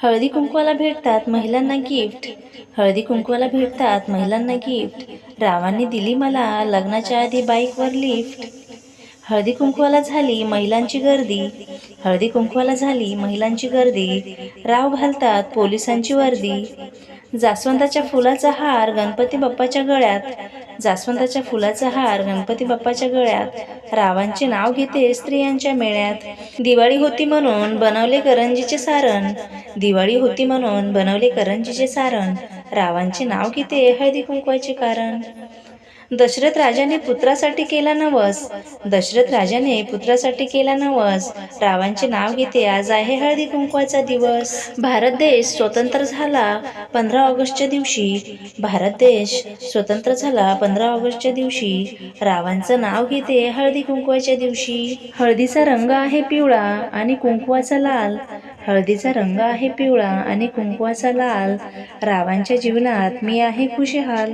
हळदी कुंकवाला भेटतात महिलांना गिफ्ट हळदी कुंकवाला भेटतात महिलांना गिफ्ट रावांनी दिली मला लग्नाच्या आधी बाईकवर लिफ्ट हळदी कुंकवाला झाली महिलांची गर्दी. हळदी कुंकवाला झाली महिलांची गर्दी. राव घालतात पोलिसांची वर्दी. जास्वंदाच्या फुलाचा हार गणपती बाप्पाच्या गळ्यात. जास्वंदाच्या फुलाचा हार गणपती बाप्पाच्या गळ्यात. रावांचे नाव घेते स्त्रियांच्या मेळ्यात. दिवाळी होती म्हणून बनवले करंजीचे सारण. दिवाळी होती म्हणून बनवले करंजीचे सारण. रावांचे नाव घेते हळदी कुंकवाचे कारण. दशरथ राजाने पुत्रासाठी केला नवस. दशरथ राजाने पुत्रासाठी केला नवस. रावांचे नाव घेते आज आहे हळदी कुंकवाचा दिवस. भारत देश स्वतंत्र झाला पंधरा ऑगस्टच्या दिवशी. भारत देश स्वतंत्र झाला पंधरा ऑगस्टच्या दिवशी. रावांचं नाव घेते हळदी कुंकवाच्या दिवशी. हळदीचा रंग आहे पिवळा आणि कुंकवाचा लाल. हळदीचा रंग आहे पिवळा आणि कुंकवाचा लाल. रावांच्या जीवनात मी आहे खुशहाल.